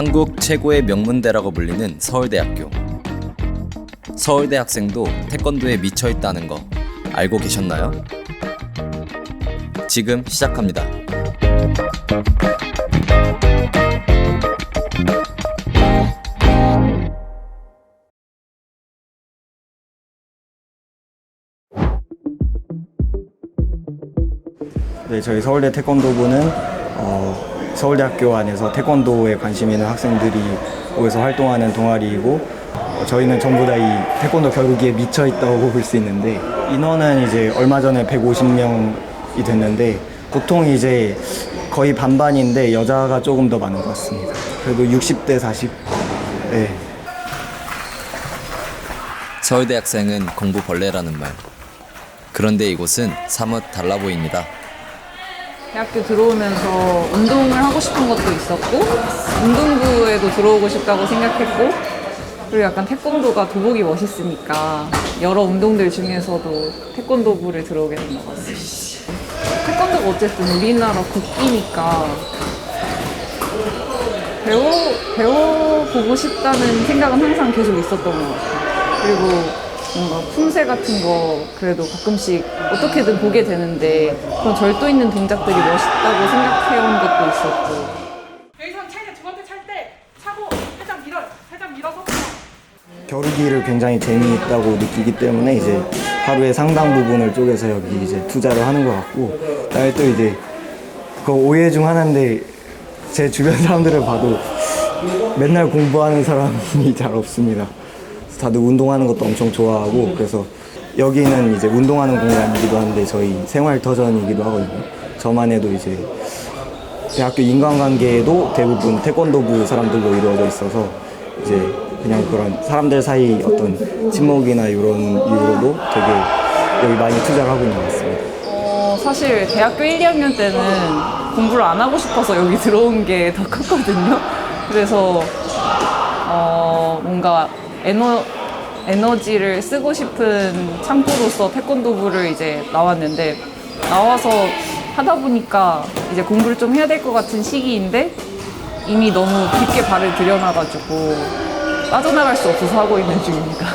한국 최고의 명문대라고 불리는 서울대학교. 서울대 학생도 태권도에 미쳐 있다는 거 알고 계셨나요? 지금 시작합니다. 네, 저희 서울대 태권도부는 어, 서울대학교 안에서 태권도에 관심 있는 학생들이 모여서 활동하는 동아리이고 어, 저희는 전부 다 이 태권도 겨루기에 미쳐 있다고 볼 수 있는데 인원은 이제 얼마 전에 150명이 됐는데 보통 이제 거의 반반인데 여자가 조금 더 많은 것 같습니다. 그래도 60대 40. 네. 서울대 학생은 공부 벌레라는 말. 그런데 이곳은 사뭇 달라 보입니다. 대학교 들어오면서 운동을 하고 싶은 것도 있었고 운동부에도 들어오고 싶다고 생각했고 그리고 약간 태권도가 도복이 멋있으니까 여러 운동들 중에서도 태권도부를 들어오게 된 것 같습니다. 태권도가 어쨌든 우리나라 국기니까 배워 배워보고 싶다는 생각은 항상 계속 있었던 것 같아요. 그리고 뭔가 품새 같은 거 그래도 가끔씩 어떻게든 보게 되는데 그런 절도 있는 동작들이 멋있다고 생각해온 것도 있었고 여기서 찰때 두 번째 찰 때 차고 살짝 밀어요. 살짝 밀어서 겨루기를 굉장히 재미있다고 느끼기 때문에 이제 하루의 상당 부분을 쪼개서 여기 이제 투자를 하는 것 같고 그다음에 또 이제 그 오해 중 하나인데 제 주변 사람들을 봐도 맨날 공부하는 사람이 잘 없습니다. 다들 운동하는 것도 엄청 좋아하고 그래서 여기는 이제 운동하는 공간이기도 한데 저희 생활 터전이기도 하거든요. 저만 해도 이제 대학교 인간관계에도 대부분 태권도부 사람들로 이루어져 있어서 이제 그냥 그런 사람들 사이 어떤 친목이나 이런 이유로도 되게 여기 많이 투자를 하고 있는 것 같습니다. 어, 사실 대학교 1, 2학년 때는 공부를 안 하고 싶어서 여기 들어온 게 더 컸거든요. 그래서 어, 뭔가 에너, 에너지를 쓰고 싶은 창구로서 태권도부를 이제 나왔는데 나와서 하다 보니까 이제 공부를 좀 해야 될 것 같은 시기인데 이미 너무 깊게 발을 들여놔가지고 빠져나갈 수 없어서 하고 있는 중입니다.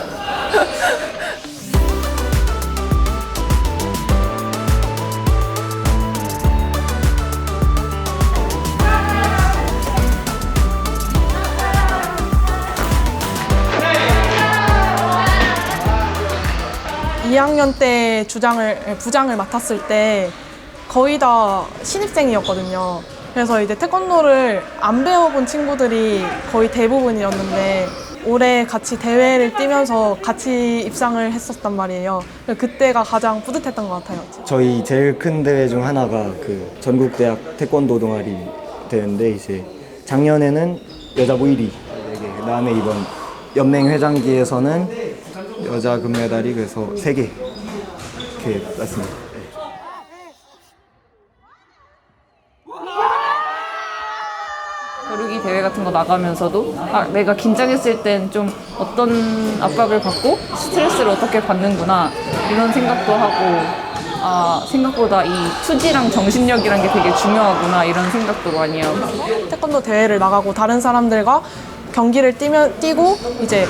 2학년 때 주장을 부장을 맡았을 때 거의 다 신입생이었거든요. 그래서 이제 태권도를 안 배워본 친구들이 거의 대부분이었는데 올해 같이 대회를 뛰면서 같이 입상을 했었단 말이에요. 그때가 가장 뿌듯했던 것 같아요. 저희 제일 큰 대회 중 하나가 그 전국 대학 태권도 동아리 대회인데 이제 작년에는 여자부 1위, 그다음에 이번 연맹 회장기에서는 여자 금메달이 그래서 3개 이렇게 났습니다. 겨루기 대회 같은 거 나가면서도 아, 내가 긴장했을 땐 좀 어떤 압박을 받고 스트레스를 어떻게 받는구나 이런 생각도 하고 아 생각보다 이 투지랑 정신력이란 게 되게 중요하구나 이런 생각도 많이 하고 태권도 대회를 나가고 다른 사람들과 경기를 뛰면 뛰고 이제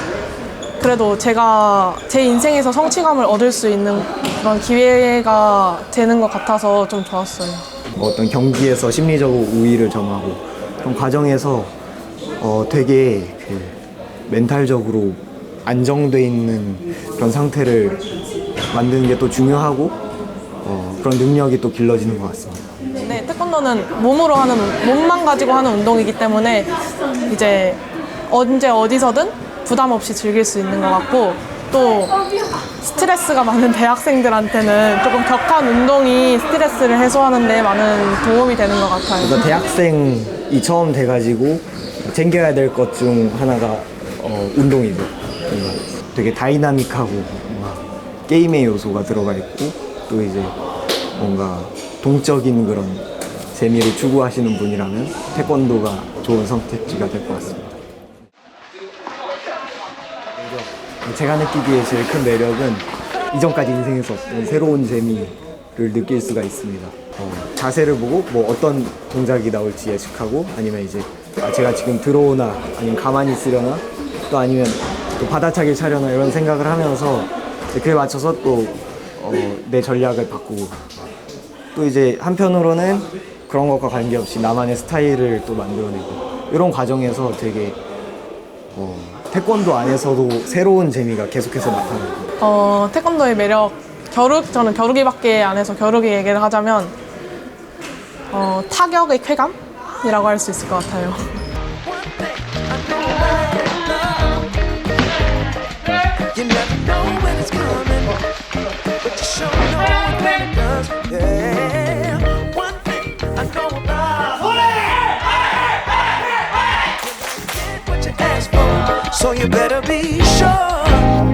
그래도 제가 제 인생에서 성취감을 얻을 수 있는 그런 기회가 되는 것 같아서 좀 좋았어요. 뭐 어떤 경기에서 심리적으로 우위를 점하고 그런 과정에서 어 되게 그 멘탈적으로 안정돼 있는 그런 상태를 만드는 게 또 중요하고 어 그런 능력이 또 길러지는 것 같습니다. 네, 태권도는 몸으로 하는 운- 몸만 가지고 하는 운동이기 때문에 이제 언제 어디서든 부담 없이 즐길 수 있는 것 같고 또 스트레스가 많은 대학생들한테는 조금 격한 운동이 스트레스를 해소하는 데 많은 도움이 되는 것 같아요. 그러니까 대학생이 처음 돼가지고 챙겨야 될 것 중 하나가 어, 운동이죠. 뭔가 되게 다이나믹하고 뭔가 게임의 요소가 들어가 있고 또 이제 뭔가 동적인 그런 재미를 추구하시는 분이라면 태권도가 좋은 선택지가 될 것 같습니다. 제가 느끼기에 제일 큰 매력은 이전까지 인생에서 없던 새로운 재미를 느낄 수가 있습니다. 어, 자세를 보고 뭐 어떤 동작이 나올지 예측하고 아니면 이제 아, 제가 지금 들어오나 아니면 가만히 있으려나 또 아니면 또 받아차기 차려나 이런 생각을 하면서 그에 맞춰서 또 어, 내 전략을 바꾸고 또 이제 한편으로는 그런 것과 관계없이 나만의 스타일을 또 만들어내고 이런 과정에서 되게 어, 태권도 안에서도 새로운 재미가 계속해서 나타나고 어, 태권도의 매력, 겨루기, 저는 겨루기밖에 안 해서 겨루기 얘기를 하자면, 어, 타격의 쾌감이라고 할 수 있을 것 같아요. you better be sure.